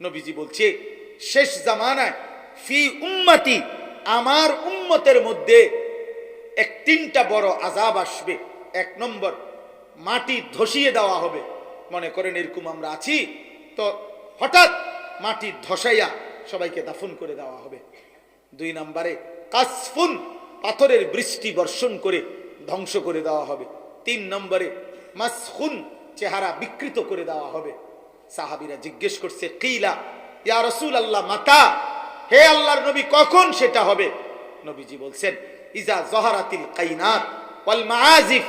নবীজি বলছে, শেষ জামানায় ফি উম্মতি, আমার উম্মতের মধ্যে এক তিনটা বড় আজাব আসবে। এক নম্বর, মাটি ধসিয়ে দেওয়া হবে। মনে করেন এরকম আমরা আছি, তো হঠাৎ মাটি ধসাইয়া সবাইকে দাফন করে দেওয়া হবে। দুই নম্বরে, কাসফুন, পাথরের বৃষ্টি বর্ষণ করে ধ্বংস করে দেওয়া হবে। তিন নম্বরে, মাসখুন, চেহারা বিকৃত করে দেওয়া হবে। সাহাবিরা জিজ্ঞেস করছে, কিলা? ইয়া রসুল আল্লাহ মাতা? হে আল্লাহর নবী, কখন সেটা হবে? নবীজি বলছেন, ইজা জহারাতিল কাইনাত ওয়াল মাআজিফ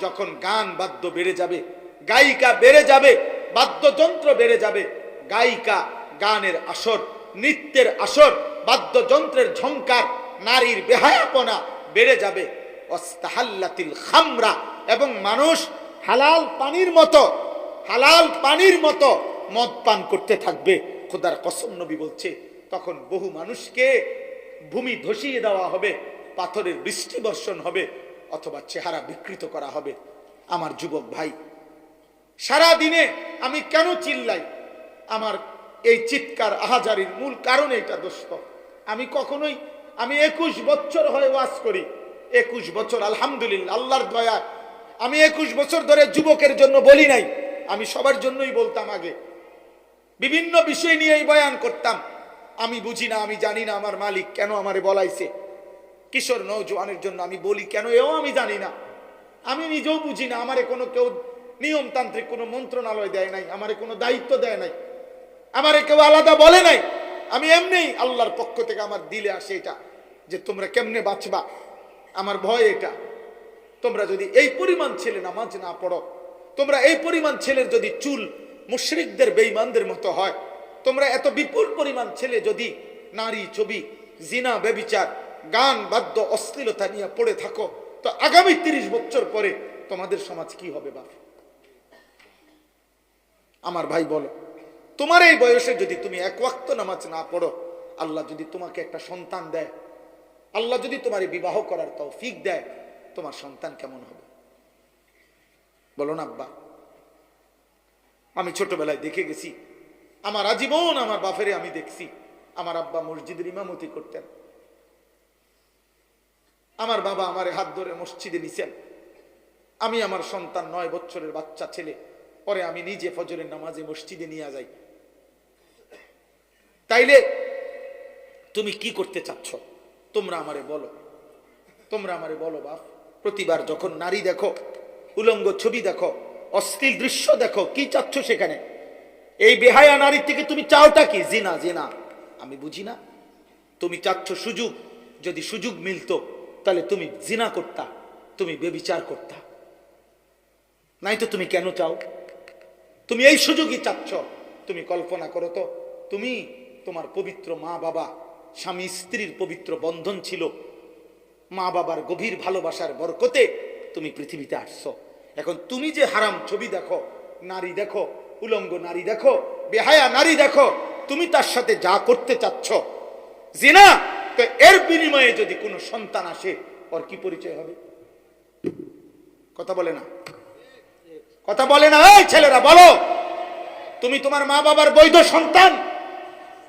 যখন গান বাদ্য বেড়ে যাবে, গায়িকা বেড়ে যাবে, বাদ্যযন্ত্র বেড়ে যাবে, গায়িকা গানের আসর, নৃত্যের আসর, বাদ্যযন্ত্রের ঝংকার, নারীর বেহায়াপনা বেড়ে যাবে। অস্তাহাল্লাতিল খামরা, এবং মানুষ হালাল পানির মতো হালাল পানির মতো মদ পান করতে থাকবে। খোদার কসম নবী বলছে, তখন বহু মানুষকে ভূমি ধসিয়ে দেওয়া হবে, পাথরের বৃষ্টি বর্ষণ হবে, অথবা চেহারা বিকৃত করা হবে। আমার যুবক ভাই সারা দিনে আমি কেন চিল্লাই? আমার এই চিৎকার আহাজারির মূল কারণ এটা দোস্ত। আমি কখনোই, আমি একুশ বছর হয়ে ওয়াজ করি। একুশ বছর, আলহামদুলিল্লাহ, আল্লাহর দয়া আমি একুশ বছর ধরে যুবকের জন্য বলি নাই। আমি সবার জন্যই বলতাম আগে। বিভিন্ন বিষয় নিয়েই বয়ান করতাম। আমি বুঝি না, আমি জানি না আমার মালিক কেন আমারে বলাইছে। কিশোর নৌজওয়ানের জন্য আমি বলি কেন, এও আমি জানি না। আমি নিজেও বুঝি না, আমারে কোনো কেউ নিয়মতান্ত্রিক কোনো মন্ত্রণালয় দেয় নাই, আমারে কোনো দায়িত্ব দেয় নাই। আমারে কেউ আলাদা বলে নাই। আমি এমনি আল্লাহর পক্ষ থেকে আমার দিলে আসে এটা, যে তোমরা কেমনে বাঁচবা? আমার ভয় এটা। তোমরা যদি এই পরিমাণ ছেলে নামাজ না পড়ো তোমরা এই পরিমাণ ছেলের যদি চুল মুশরিকদের, বেঈমানদের মতো হয়, তোমরা এত বিপুল পরিমাণ ছেলে যদি নারী ছবি, জিনা বেবিচার গান, বাদ্য, অশ্লীলতা নিয়ে পড়ে থাকো, তো আগামী তিরিশ বছর পরে তোমাদের সমাজ কি হবে বাপ? আমার ভাই বলো, তোমার এই বয়সে যদি তুমি এক ওয়াক্ত নামাজ না পড়ো, আল্লাহ যদি তোমাকে একটা সন্তান দেয়, আল্লাহ যদি তোমার বিবাহ করার তৌফিক দেয়, তোমার সন্তান কেমন হবে? বলো না, আব্বা। আমি ছোটবেলায় দেখে গেছি। আমার আজীবন আমার বাপেরে আমি দেখছি। আমার আব্বা মসজিদের ইমামতি করতেন। আমার বাবা আমার হাত ধরে মসজিদে নিছেন। আমি আমার সন্তান নয় বছরের বাচ্চা ছেলে। পরে আমি নিজে ফজরের নামাজে মসজিদে নিয়ে যাই। তাইলে তুমি কি করতে চাচ্ছ? তোমরা আমারে বলো। তোমরা আমারে বলো, বাপ। প্রতিবার যখন নারী দেখো উলঙ্গ ছবি দেখো, অশ্লীল দৃশ্য দেখো, কি চাচ্ছ সেখানে? এই বেহায়া নারীর থেকে তুমি চাওটা কি? জিনা জিনা। আমি বুঝি না। তুমি চাচ্ছ সুযোগ, যদি সুযোগ মিলতো, তাহলে তুমি জিনা করতা, তুমি বেবিচার করতা। নাই তো তুমি কেন চাও? তুমি এই সুযোগই চাচ্ছ। তুমি কল্পনা করো তো, তুমি তোমার পবিত্র মা বাবা, স্বামী স্ত্রীর পবিত্র বন্ধন ছিল। মা বাবার গভীর ভালোবাসার বরকতে তুমি পৃথিবীতে আসছো। এখন তুমি যে হারাম ছবি দেখো, নারী দেখো, উলঙ্গ নারী দেখো, বেহায়া নারী দেখো, তুমি তার সাথে যা করতে চাচ্ছ। জিনা? তো এর বিনিময়ে যদি কোনো সন্তান আসে, ওর কি পরিচয় হবে? কথা বলে না। কথা বলে না, এই ছেলেরা, বলো। তুমি তোমার মা বাবার বৈধ সন্তান?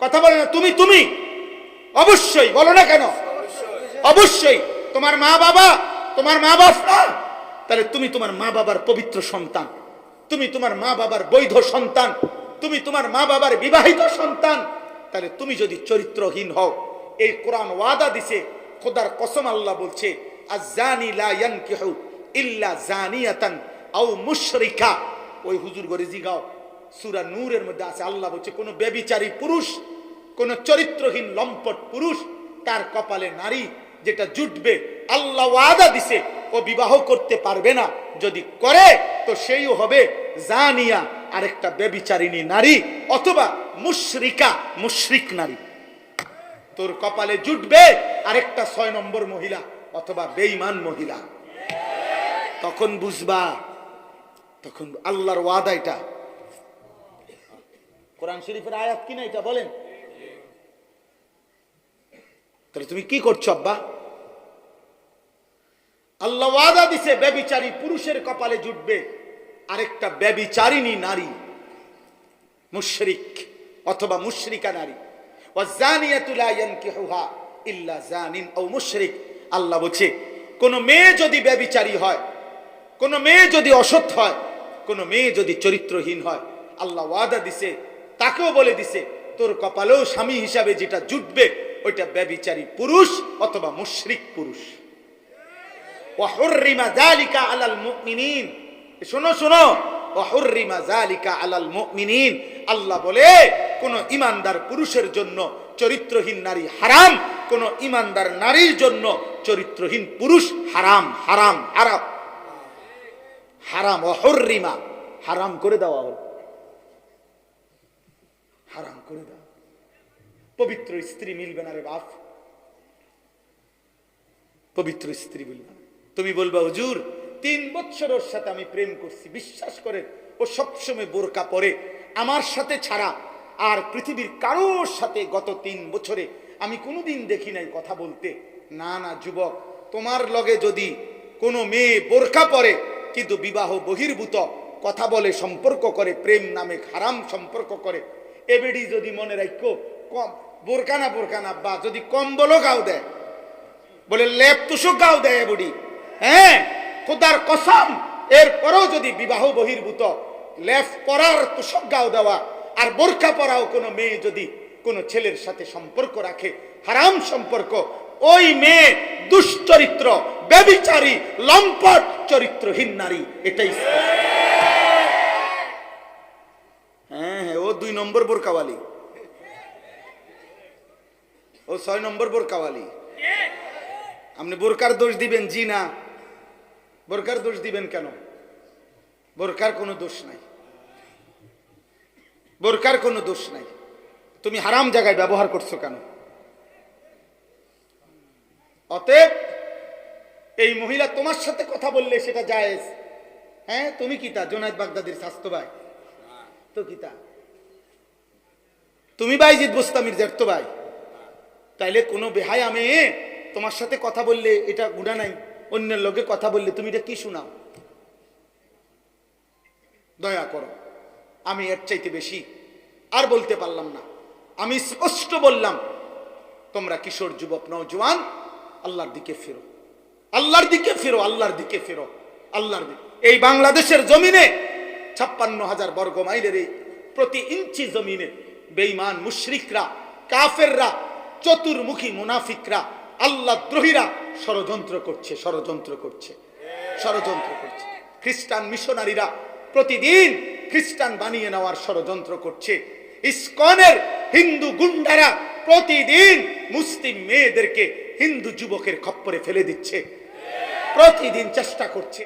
কথা বলে না, তুমি তুমি। অবশ্যই, বলো না কেন? অবশ্যই। তোমার মা বাবা, তোমার মা বাপ তাহলে তুমি তোমার মা বাবার পবিত্র সন্তান। তুমি তোমার মা বাবার বৈধ সন্তান। তুমি তোমার মা বাবার বিবাহিত সন্তান। তাহলে তুমি যদি চরিত্রহীন হও, এই কোরআন ওয়াদা দিছে, খোদার কসম আল্লাহ বলছে আজানি লা ইয়ানকিহু ইল্লা জানিয়াতান আও মুশরিকা। ওই হুজুর গরে জিগাও সূরা নূরের মধ্যে আছে, আল্লাহ বলছে, কোন ব্যভিচারী পুরুষ, কোন চরিত্রহীন লম্পট পুরুষ, তার কপালে নারী যেটা জুটবে, আল্লাহ ওয়াদা দিছে ও বিবাহ করতে পারবে না। যদি করে, তো সেইও হবে জানিয়া আরেকটা ব্যবিচারিণী নারী অথবা মুশরিকা, মুশরিক নারী। তোর কপালে জুটবে আরেকটা ছয় নম্বর মহিলা অথবা বেঈমান মহিলা। তখন বুঝবা, তখন আল্লাহর ওয়াদা এটা। কোরআন শরীফের আয়াত কিনা এটা বলেন? তাহলে তুমি কি করছ আব্বা? আল্লাহ ওয়াদা দিছে, ব্যবিচারী পুরুষের কপালে জুটবে। আরেকটা ব্যবিচারিণী নারী, মুশরিক অথবা মুশরিকা নারী। ইল্লা জানিন আও মুশরিক। আল্লাহ বলছে, কোন মেয়ে যদি ব্যভিচারী হয়, কোন মেয়ে যদি অসৎ হয়, কোন মেয়ে যদি চরিত্রহীন হয়, আল্লাহ ওয়াদা দিছে, তাকেও বলে দিছে, তোর কপালেও স্বামী হিসাবে যেটা জুটবে, ওইটা ব্যভিচারী পুরুষ অথবা মুশরিক পুরুষ। ওয়াহুররিমা যালিকা আলাল মুমিনিন শোনো শোনো। ওয়াহুররিমা যালিকা আলাল মুমিনিন আল্লাহ বলে, কোন ইমানদার পুরুষের জন্য চরিত্রহীন নারী হারাম, কোন ইমানদার নারীর জন্য চরিত্রহীন পুরুষ হারাম হারাম হারাম। হারাম, অহর্রিমা। হারাম করে দেওয়া হল হারাম করে দেওয়া পবিত্র স্ত্রী মিলবে না রে বাপ। পবিত্র স্ত্রী মিলবে না। তুমি বলবা, হুজুর, তিন বছর ওর সাথে আমি প্রেম করছি, বিশ্বাস করে ও সবসময় বোরকা পরে, আমার সাথে ছাড়া, আর পৃথিবীর কারোর সাথে গত তিন বছরে আমি কোনোদিন দেখি নাই কথা বলতে। না না, যুবক, তোমার লগে যদি কোনো মেয়ে বোরকা পরে, কিন্তু বিবাহ বহির্ভূত, কথা বলে সম্পর্ক করে, প্রেম নামে হারাম সম্পর্ক করে, এবেডি যদি মনে রাখো কম বোরকানা বোরকানা বা যদি কম্বলও গাও দেয়, বলে লেপ তুষক গাও দেয় বুড়ি হ্যাঁ খোদার কসম, এরপরেও যদি বিবাহ বহির্ভূত, লেফ পরার তুষক গাও দেওয়া আর বোরখা পরাও কোনো মেয়ে যদি কোনো ছেলের সাথে সম্পর্ক রাখে, হারাম সম্পর্ক, ওই মেয়ে দুশ্চরিত্র ব্যবিচারী লম্পট, চরিত্রহীন নারী, এটাই হ্যাঁ হ্যাঁ ও দুই নম্বর বোরকাওয়ালি ও ছয় নম্বর বোরকাওয়ালি আপনি বোরকার দোষ দিবেন, জি না। বোরকার দোষ দিবেন কেন? বোরকার কোনো দোষ নাই। বোরকার কোনো দোষ নাই। তুমি হারাম জায়গায় ব্যবহার করছ কেন? অতএব এই মহিলা তোমার সাথে কথা বললে সেটা জায়েজ। হ্যাঁ তুমি কি তা? জোনায়দ বাগদাদির স্বাস্থ্য ভাই? তো কি তা? তুমি বাইজিদ বুস্তামির জেঠতো ভাই? তাইলে কোনো বেহায়া মেয়ে তোমার সাথে কথা বললে এটা গুণা নাই। অন্যের লোকে কথা বললে তুমি এটা কি শোনাও? দয়া করো, আমি এর চাইতে বেশি আর বলতে পারলাম না। আমি স্পষ্ট বললাম, তোমরা কিশোর যুবক, নওজোয়ান, আল্লাহর দিকে ফেরো। আল্লাহর দিকে ফেরো, আল্লাহর দিকে ফেরো। আল্লাহর দিকে। এই বাংলাদেশের জমিনে ছাপ্পান্ন হাজার বর্গ মাইলের এই প্রতি ইঞ্চি জমিনে বেঈমান মুশরিকরা, কাফেররা, চতুর্মুখী মুনাফিকরা, আল্লাহ দ্রোহীরা ষড়যন্ত্র করছে ষড়যন্ত্র করছে ষড়যন্ত্র করছে। খ্রিস্টান মিশনারিরা প্রতিদিন খ্রিস্টান বানিয়ে নেওয়ার ষড়যন্ত্র করছে। ইস্কনের হিন্দু গুন্ডারা প্রতিদিন মুসলিম মেয়েদেরকে হিন্দু যুবকের খপ্পরে ফেলে দিচ্ছে। প্রতিদিন চেষ্টা করছে।